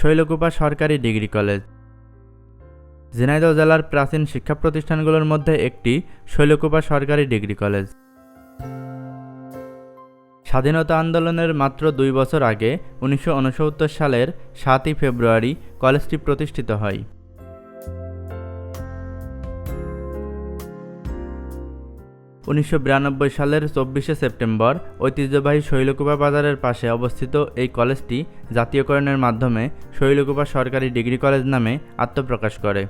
শৈলকুপা সরকারি degree college. Jhenaidah জেলার প্রাচীন শিক্ষা প্রতিষ্ঠানগুলোর মধ্যে একটি শৈলকুপা সরকারি ডিগ্রি কলেজ। স্বাধীনতা আন্দোলনের মাত্র দুই বছর আগে উনিশশো উনসত্তর সালের সাতই ফেব্রুয়ারি কলেজটি প্রতিষ্ঠিত হয়। উনিশশো বিরানব্বই সালের চব্বিশে সেপ্টেম্বর ঐতিহ্যবাহী শৈলকুপা বাজারের পাশে অবস্থিত এই কলেজটি জাতীয়করণের মাধ্যমে শৈলকুপা সরকারি ডিগ্রি কলেজ নামে আত্মপ্রকাশ করে।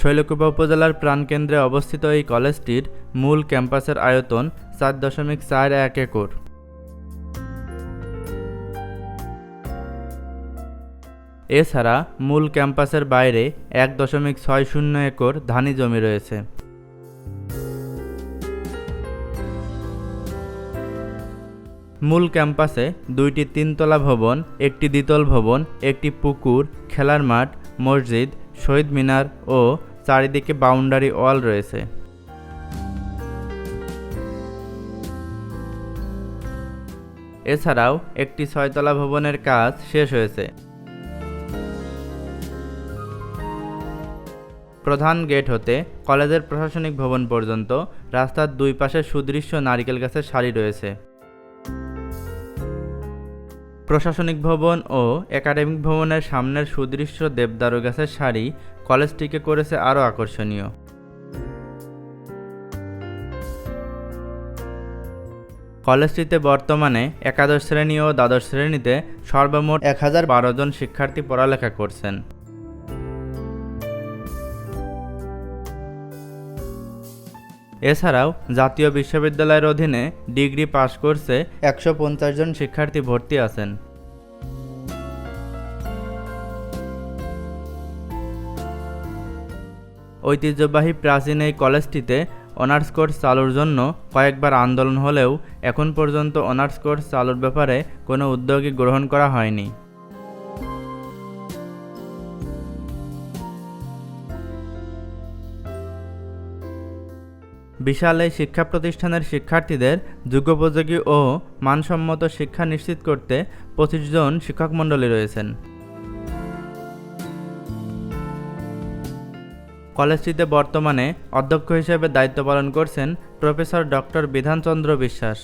শৈলকুপা উপজেলার প্রাণকেন্দ্রে অবস্থিত এই কলেজটির মূল ক্যাম্পাসের আয়তন চার দশমিক চার এক একর। এছাড়া মূল ক্যাম্পাসের বাইরে এক দশমিক ছয় শূন্য একর ধানি জমি রয়েছে। মূল ক্যাম্পাসে দুইটি তিনতলা ভবন, একটি দ্বিতল ভবন, একটি পুকুর, খেলার মাঠ, মসজিদ, শহীদ মিনার ও চারিদিকে বাউন্ডারি ওয়াল রয়েছে। এছাড়াও একটি ছয়তলা ভবনের কাজ শেষ হয়েছে। প্রধান গেট হতে কলেজের প্রশাসনিক ভবন পর্যন্ত রাস্তার দুই পাশে সুদৃশ্য নারিকেল গাছের সারি রয়েছে। প্রশাসনিক ভবন ও একাডেমিক ভবনের সামনের সুদৃশ্য দেবদারু গাছের সারি কলেজটিকে করেছে আরও আকর্ষণীয়। কলেজটিতে বর্তমানে একাদশ শ্রেণি ও দ্বাদশ শ্রেণীতে সর্বমোট এক হাজার বারো জন শিক্ষার্থী পড়ালেখা করছেন। এছাড়াও, জাতীয় বিশ্ববিদ্যালয়ের অধীনে ডিগ্রি পাশ করছে একশো পঞ্চাশ জন শিক্ষার্থী ভর্তি আছেন। ঐতিহ্যবাহী প্রাচীন এই কলেজটিতে অনার্স কোর্স চালুর জন্য কয়েকবার আন্দোলন হলেও এখন পর্যন্ত অনার্স কোর্স চালুর ব্যাপারে কোনো উদ্যোগই গ্রহণ করা হয়নি। বিশাল এই শিক্ষা প্রতিষ্ঠানের শিক্ষার্থীদের যুগোপযোগী ও মানসম্মত শিক্ষা নিশ্চিত করতে পঁচিশ জন শিক্ষক মণ্ডলী রয়েছেন। কলেজটিতে বর্তমানে অধ্যক্ষ হিসেবে দায়িত্ব পালন করছেন প্রফেসর ডক্টর বিধানচন্দ্র বিশ্বাস।